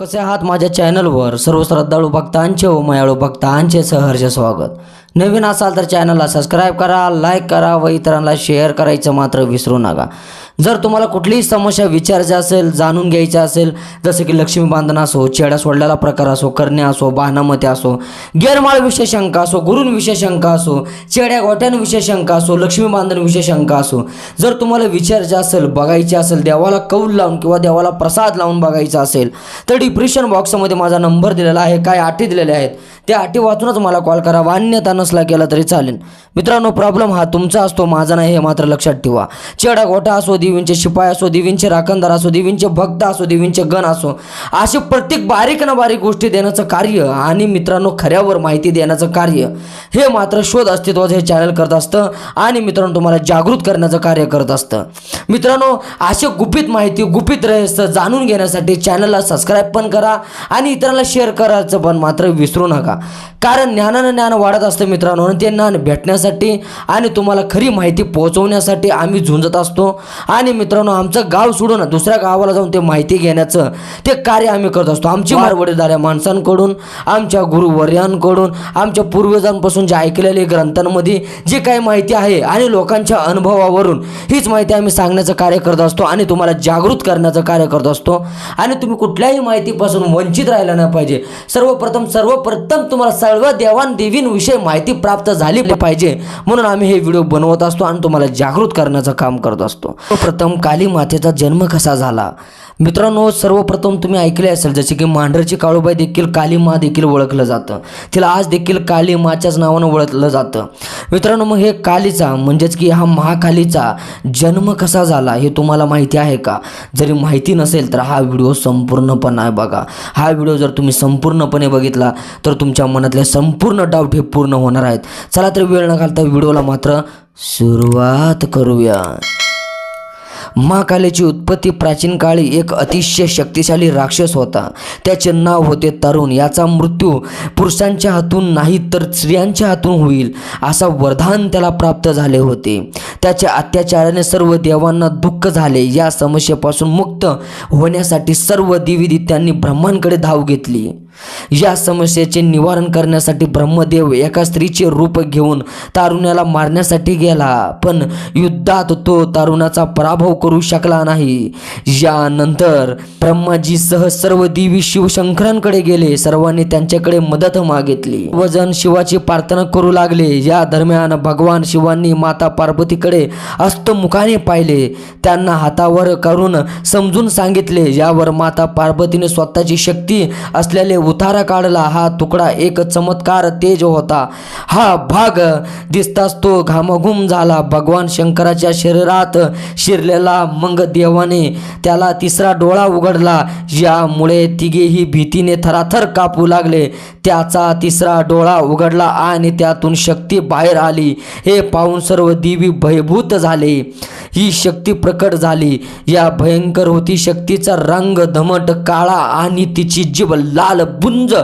कसे आहात? माझ्या चॅनलवर सर्व श्रद्धाळू भक्तांचे व मयाळू भक्तांचे सहर्ष स्वागत. नवीन असाल तर चॅनलला सबस्क्राईब करा लाईक करा व इतरांना शेअर करायचं मात्र विसरू नका. जर तुम्हाला कुठलीही समस्या विचारायची असेल जाणून घ्यायची असेल जसं की लक्ष्मी बांधण असो चेड्या सोडलेला प्रकार असो करणे असो बाणामती असो गेरमाळविषयी शंका असो गुरुंविषयी शंका असो चेड्या गोट्यांविषयी शंका असो लक्ष्मी बांधणविषयी शंका असो जर तुम्हाला विचारायचे असेल बघायचे असेल देवाला कौल लावून किंवा देवाला प्रसाद लावून बघायचा असेल तर डिप्रेशन बॉक्समध्ये माझा नंबर दिलेला आहे काय अटी दिलेल्या आहेत त्या अटी वाचूनच मला कॉल करा. मान्यता नसला केला तरी चालेल. मित्रांनो प्रॉब्लेम हा तुमचा असतो माझा नाही हे मात्र लक्षात ठेवा. चेडा गोटा असो देवींचे शिपाय असो देवींचे राखणदार असो देवींचे भक्त असो देवींचे गण असो असे प्रत्येक बारीक ना बारीक गोष्टी देण्याचं कार्य आणि मित्रांनो खऱ्यावर माहिती देण्याचं कार्य हे मात्र शोध अस्तित्वाचं हे चॅनल करत असतं आणि मित्रांनो तुम्हाला जागृत करण्याचं कार्य करत असतं. मित्रांनो असे गुपित माहिती गुपित रहस्य जाणून घेण्यासाठी चॅनलला सबस्क्राईब पण करा आणि इतरांना शेअर करायचं पण मात्र विसरू नका. कारण ज्ञानानं ज्ञान वाढत असतं मित्रांनो आणि ते ज्ञान भेटण्यासाठी आणि तुम्हाला खरी माहिती पोहोचवण्यासाठी आम्ही झुंजत असतो. आणि मित्रांनो आमचं गाव सोडून दुसऱ्या गावाला जाऊन ते माहिती घेण्याचं ते कार्य आम्ही करत असतो. आमची मारवडीदाऱ्या माणसांकडून आमच्या गुरुवर्यांकडून आमच्या पूर्वजांपासून जे ऐकलेले ग्रंथांमध्ये जे काही माहिती आहे आणि लोकांच्या अनुभवावरून हीच माहिती आम्ही सांगण्याचं कार्य करत असतो आणि तुम्हाला जागृत करण्याचं कार्य करत असतो. आणि तुम्ही कुठल्याही माहितीपासून वंचित राहिला नाही पाहिजे. सर्वप्रथम सर्वप्रथम तुम्हाला सर्व देवान देवींविषयी माहिती प्राप्त झाली पाहिजे. म्हणून आम्ही हे व्हिडिओ बनवत असतो आणि तुम्हाला जागृत करण्याचं काम करत असतो. प्रथम काली मातेचा जन्म कसा झाला? मित्रांनो सर्वप्रथम तुम्ही ऐकले असेल जसे की मांढरची काळूबाई देखील काली मा देखील ओळखलं जातं. तिला आज देखील काली माच्याच नावानं ओळखलं जातं. मित्रांनो मग हे कालीचा म्हणजेच की हा महाकालीचा जन्म कसा झाला हे तुम्हाला माहिती आहे का? जरी माहिती नसेल तर हा व्हिडिओ संपूर्णपणे बघा. हा व्हिडिओ जर तुम्ही संपूर्णपणे बघितला तर तुमच्या मनातले संपूर्ण डाऊट हे पूर्ण होणार आहेत. चला तर वेळ न घालता व्हिडिओला मात्र सुरुवात करूया. महाकालेची उत्पत्ती प्राचीन काळी एक अतिशय शक्तिशाली राक्षस होता. त्याचे नाव होते तरुण. याचा मृत्यू पुरुषांच्या हातून नाही तर स्त्रियांच्या हातून होईल असा वरदान त्याला प्राप्त झाले होते. त्याच्या अत्याचाराने सर्व देवांना दुःख झाले. या समस्येपासून मुक्त होण्यासाठी सर्व देवीदित्यांनी ब्रह्मांकडे धाव घेतली. या समस्येचे निवारण करण्यासाठी ब्रह्मदेव एका स्त्रीचे रूप घेऊन तारुण्याला मारण्यासाठी गेला. पण युद्धात तो तारुणाचा पराभव करू शकला नाही. यानंतर ब्रह्माजीसह सर्व देवी शिवशंकरांकडे गेले. सर्वांनी त्यांच्याकडे मदत मागितली. वजन शिवाची प्रार्थना करू लागले. या दरम्यान भगवान शिवांनी माता पार्वतीकडे अस्तमुखाने पाहिले. त्यांना हातावर करून समजून सांगितले. यावर माता पार्वतीने स्वतःची शक्ती असलेले उतारा काढला. हा तुकडा एक चमत्कार तेज होता. हा भाग दिसताच तो घामघूम झाला. भगवान शंकराच्या शरीरात शिरलेला मंग देवाने त्याला तिसरा डोळा उघडला. यामुळे तिघेही भीतीने थराथर कापू लागले. त्याचा तिसरा डोळा उघडला आणि त्यातून शक्ती बाहेर आली. हे पाहून सर्व देवी भयभूत झाले. ही शक्ती प्रकट झाली. या भयंकर होती शक्तीचा रंग धमट काळा आणि तिची जीभ लाल भुन्ज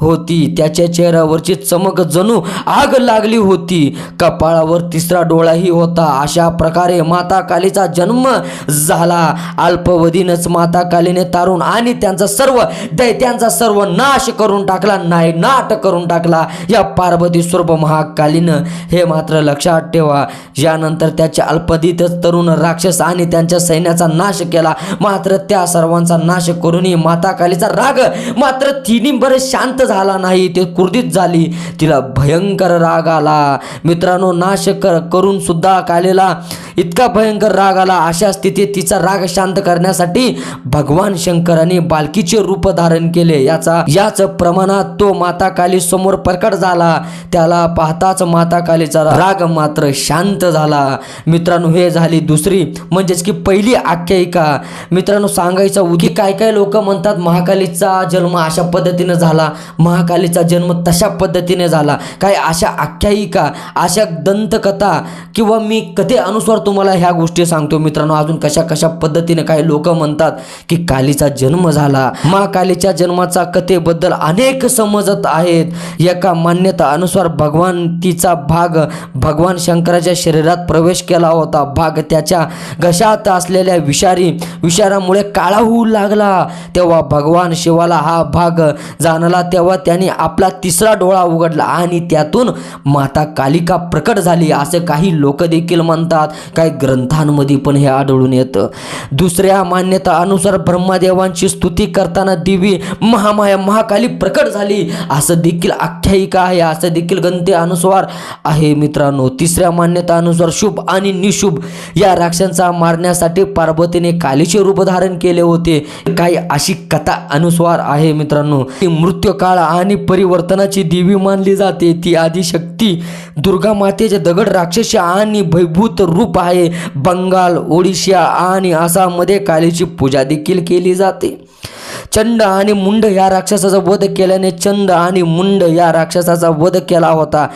होती. त्याच्या चेहऱ्यावरची चमक जणू आग लागली होती. कपाळावर तिसरा डोळाही होता. अशा प्रकारे माता कालीचा जन्म झाला. अल्पवधीनच माता कालीने तारुण आणि त्यांचा सर्व दैत्यांचा सर्व नाश करून टाकला. नाही नाट करून टाकला. या पार्वती स्वरूप महाकालीनं. हे मात्र लक्षात ठेवा. यानंतर त्याच्या अल्पधीतच तरुण राक्षस आणि त्यांच्या सैन्याचा नाश केला. मात्र त्या सर्वांचा नाश करूनही माता कालीचा राग मात्र तिन्ही बरं शांत झाला नाही ते क्रोधित झाली. तिला भयंकर राग आला. मित्रांनो नाश कर करून सुद्धा कालेला इतका भयंकर राग आला. अशा स्थितीत तिचा राग शांत करण्यासाठी भगवान शंकराने बालकीचे रूप धारण केले. याचा याच प्रमाणात तो माता काली समोर प्रकट झाला. त्याला पाहताच माता कालीचा राग मात्र शांत झाला. मित्रांनो हे झाली दुसरी म्हणजेच की पहिली आख्यायिका. मित्रांनो सांगायचा उदी काय काय लोक म्हणतात महाकालीचा जन्म अशा पद्धतीनं झाला. महाकालीचा जन्म तशा पद्धतीने झाला. काय अशा आख्यायिका अशा दंतकथा किंवा मी कथेअनुसार तुम्हाला ह्या गोष्टी सांगतो? मित्रांनो अजून कशा कशा पद्धतीने काही लोक म्हणतात की कालीचा जन्म झाला? महाकालीच्या जन्माचा कथेबद्दल अनेक समजत आहेत. एका मान्यता अनुसार भगवान तिचा भाग भगवान शंकराच्या शरीरात प्रवेश केला होता. भाग त्याच्या घशात असलेल्या विषारी विषारामुळे काळा होऊ लागला. तेव्हा भगवान शिवाला हा भाग जाणला. तेव्हा त्याने आपला तिसरा डोळा उघडला आणि त्यातून माता कालिका प्रकट झाली. असे काही लोक देखील म्हणतात काही ग्रंथांमध्ये पण हे आढळून येतं. दुसऱ्या मान्यता अनुसार ब्रह्मदेवांची स्तुती करताना देवी महामाया महाकाली प्रकट झाली. असं देखील आख्यायिका आहे असं देखील गंते अनुसार आहे मित्रांनो. तिसऱ्या मान्यतानुसार शुभ आणि निशुभ या राक्षांचा मारण्यासाठी पार्वतीने कालीचे रूप धारण केले होते. काही अशी कथा अनुस्वार आहे मित्रांनो. ती मृत्यूकाळ आणि परिवर्तनाची देवी मानली जाते. ती आदिशक्ती दुर्गा मातेचे दगड राक्षस आणि भयभूत रूप आहे. बंगाल ओडिशा आणि आसाममध्ये कालीची पूजा देखील केली जाते. चंड आणि मुंड या राक्षसाचा वध केल्याने चंद आणि मुंड या राक्षसाचा वध केला होता.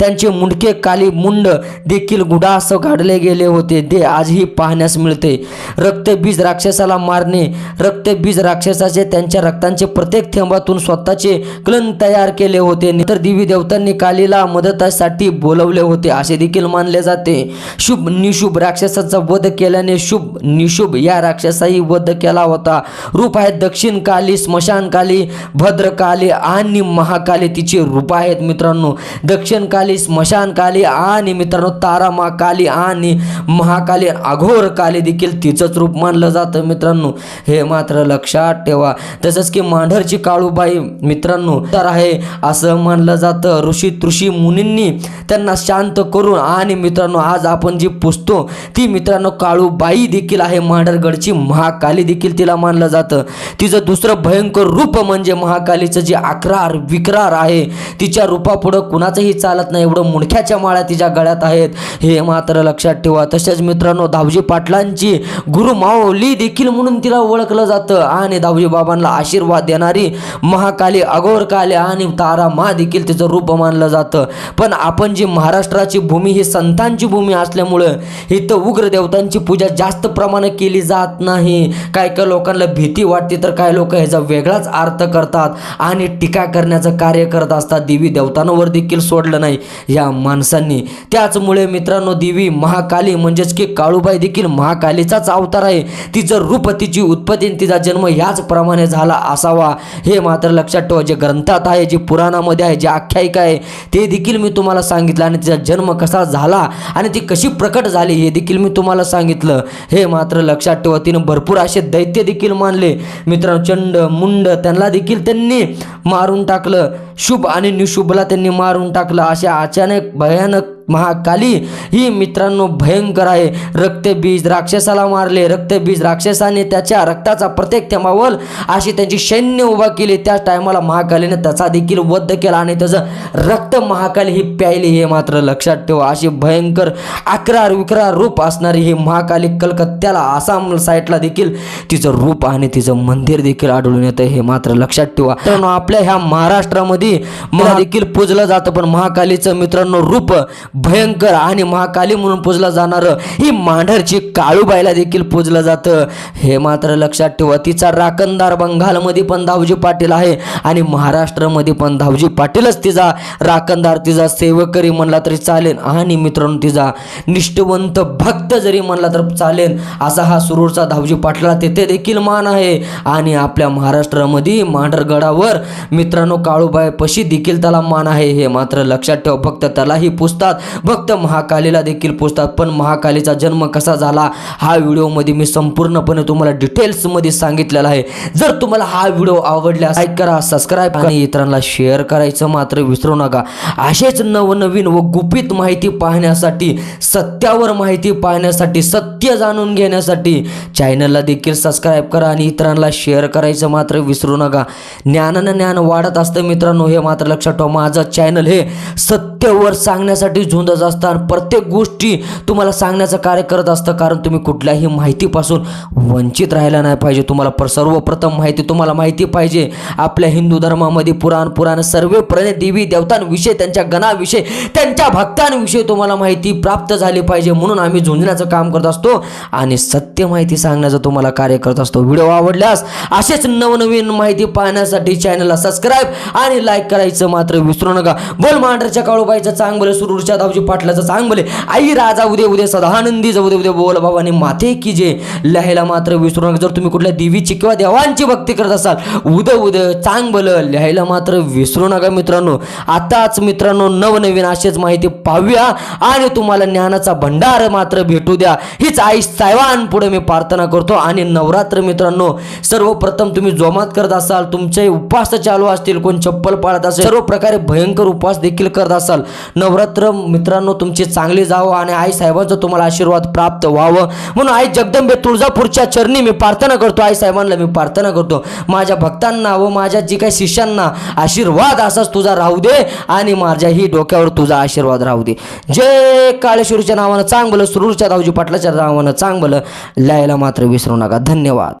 त्यांचे मुंडके काली मुंड देखील गुडास काढले गेले होते. ते आजही पाहण्यास मिळते. रक्तबीज राक्षसाला मारणे रक्तबीज राक्षसाचे त्यांच्या रक्तांचे प्रत्येक थेंबातून स्वतःचे क्लन तयार केले होते. नंतर देवी देवतांनी कालीला मदतासाठी बोलवले होते. असे देखील मानले जाते. शुभ निशुभ राक्षसाचा वध केल्याने शुभ निशुभ या राक्षसाही वध केला होता. रूप आहे दक्षिण काली स्मशान काली भद्रकाली आणि महाकाली तिचे रूप आहेत मित्रांनो. दक्षिण काली स्मशान काली आणि मित्रांनो तारामा काली आणि महाकाली अघोर काली देखील तिचंच रूप मानलं जातं मित्रांनो. हे मात्र लक्षात ठेवा. तसंच की मांढरची काळूबाई मित्रांनो तर आहे असं मानलं जातं. ऋषी तृषी मुनींनी त्यांना शांत करून आणि मित्रांनो आज आपण जी पुसतो ती मित्रांनो काळूबाई देखील आहे. मांढरगडची महाकाली देखील तिला मानलं जातं. तिचं दुसरं भयंकर रूप म्हणजे महाकालीचं जे अक्रार विक्रार आहे तिच्या रूपापुढं कुणाचंही चालत नाही. एवढं मुणख्याच्या माळ्या तिच्या गळ्यात आहेत. हे मात्र लक्षात ठेवा. तसेच मित्रांनो दावजी पाटलांची गुरुमाऊली देखील म्हणून तिला ओळखलं जातं. आणि दावजी बाबांना आशीर्वाद देणारी महाकाली अगोरकाली आणि तारा मा देखील तिचं रूप मानलं जातं. पण आपण जी महाराष्ट्राची भूमी ही संतांची भूमी असल्यामुळं इथं उग्र देवतांची पूजा जास्त प्रमाणात केली जात नाही. काय काय लोकांना भीती वाटते तर काय लोक ह्याचा वेगळाच अर्थ करतात आणि टीका करण्याचं कार्य करत असतात देवी देवतांवर देखील सोडलं नाही या माणसांनी. त्याचमुळे मित्रांनो देवी महाकाली म्हणजेच की काळूबाई देखील महाकालीचाच अवतार आहे. तिचं रूप तिची उत्पत्ती आणि तिचा जन्म ह्याच प्रमाणे झाला असावा. हे मात्र लक्षात ठेवा जे ग्रंथात आहे जे पुराणामध्ये आहे जे आख्यायिका आहे ते देखील मी तुम्हाला सांगितलं आणि तिचा जन्म कसा झाला आणि ती कशी प्रकट झाली हे देखील मी तुम्हाला सांगितलं. हे मात्र लक्षात ठेवा तिनं भरपूर असे दैत्य देखील मानले. मित्रांनो चंड मुंड त्यांना देखील त्यांनी मारून टाकलं. शुभ आणि निशुभला त्यांनी मारून टाकलं. अशा अचानक भयानक महाकाली ही मित्रांनो भयंकर आहे. रक्तबीज राक्षसाला मारले. रक्तबीज राक्षसाने त्याच्या रक्ताचा प्रत्येक थेंबावर अशी त्यांची सैन्य उभा केली. त्याच टायमाला महाकालीने त्याचा देखील वध केला आणि त्याचं रक्त महाकाली ही प्यायली हे मात्र लक्षात ठेवा. अशी भयंकर अकरार विक्रार रूप असणारी ही महाकाली कलकत्त्याला आसाम साईडला देखील तिचं रूप आणि तिचं मंदिर देखील आढळून येतं हे मात्र लक्षात ठेवा. मित्रांनो आपल्या ह्या महाराष्ट्रामध्ये मला देखील पूजलं जातं. पण महाकालीचं मित्रांनो रूप भयंकर आणि महाकाली म्हणून पूजलं जाणारं. ही मांढरची काळूबाईला देखील पूजलं जातं. हे मात्र लक्षात ठेवा तिचा राखणदार बंगालमध्ये पण दावजी पाटील आहे आणि महाराष्ट्रामध्ये पण दावजी पाटीलच तिचा राखणदार तिचा सेवकरी म्हणला तरी चालेल. आणि मित्रांनो तिचा निष्ठवंत भक्त जरी म्हणला तर चालेल. असा हा सुरूरचा धावजी पाटला तेथे देखील मान आहे. आणि आपल्या महाराष्ट्रामध्ये मांढरगडावर मित्रांनो काळूबाई पशी देखील त्याला मान आहे. हे मात्र लक्षात ठेवा फक्त त्यालाही पुजतात भक्त महाकालीला देखील पोचतात. पण महाकालीचा जन्म कसा झाला? हा व्हिडिओमध्ये मी संपूर्णपणे तुम्हाला डिटेल्समध्ये सांगितलेला आहे. जर तुम्हाला हा व्हिडिओ आवडल्यास लाईक करा सबस्क्राईब करा आणि इतरांना शेअर करायचं मात्र विसरू नका. असेच नवनवीन व गुपित माहिती पाहण्यासाठी सत्यावर माहिती पाहण्यासाठी सत्य जाणून घेण्यासाठी चॅनलला देखील सबस्क्राईब करा आणि इतरांना शेअर करायचं मात्र विसरू नका. ज्ञानानं ज्ञान वाढत असतं मित्रांनो हे मात्र लक्षात ठेवा. माझं चॅनल हे सत्यवर सांगण्यासाठी झुंजत असता प्रत्येक गोष्टी तुम्हाला सांगण्याचं कार्य करत असतं. कारण तुम्ही कुठल्याही माहितीपासून वंचित राहायला नाही पाहिजे. तुम्हाला पर सर्वप्रथम माहिती तुम्हाला माहिती पाहिजे. आपल्या हिंदू धर्मामध्ये पुराण पुराण सर्व प्रणे देवी देवतांविषयी त्यांच्या गणाविषयी त्यांच्या भक्तांविषयी तुम्हाला माहिती प्राप्त झाली पाहिजे. म्हणून आम्ही झुंजण्याचं काम करत असतो आणि सत्य माहिती सांगण्याचं तुम्हाला कार्य करत असतो. व्हिडिओ आवडल्यास असेच नवनवीन माहिती पाहण्यासाठी चॅनलला सबस्क्राईब आणि लाईक करायचं मात्र विसरू नका. बोल मांढरच्या काळूबाईचं चांगलं सुरूच्या सुरूरच्या पाटलाचं चांग भले आई राजा उदे उदे सदानंदी जाऊ दे उदे बोल बाबाने माथे की जे लिहायला मात्र विसरू नका. जर तुम्ही कुठल्या देवीची किंवा देवांची भक्ती करत असाल उद उद चांग भलं लिहायला मात्र विसरू नका मित्रांनो. आताच मित्रांनो नवनवीन अशीच माहिती पाहूया आणि तुम्हाला ज्ञानाचा भंडार मात्र भेटू द्या. हीच आई साहेबां पुढे मी प्रार्थना करतो. आणि नवरात्र मित्रांनो सर्वप्रथम तुम्ही जोमात करत असाल तुमचे उपवास चालू असतील कोण चप्पल पाळत असेल सर्व प्रकारे भयंकर उपवास देखील करत असाल. नवरात्र मित्रांनो तुमची चांगली जावं आणि आई साहेबांचा तुम्हाला आशीर्वाद प्राप्त व्हावं. म्हणून आई जगदंबे तुळजापूरच्या चरणी मी प्रार्थना करतो. आई साहेबांना मी प्रार्थना करतो. माझ्या भक्तांना व माझ्या जी काही शिष्यांना आशीर्वाद असाच तुझा राहू दे आणि माझ्याही डोक्यावर तुझा आशीर्वाद राहू दे. जय काळेश्वरीच्या नावानं चांगलं सुरूरच्या दावजी पाटलाच्या नावानं चांगलं लिहायला मात्र विसरू नका. धन्यवाद.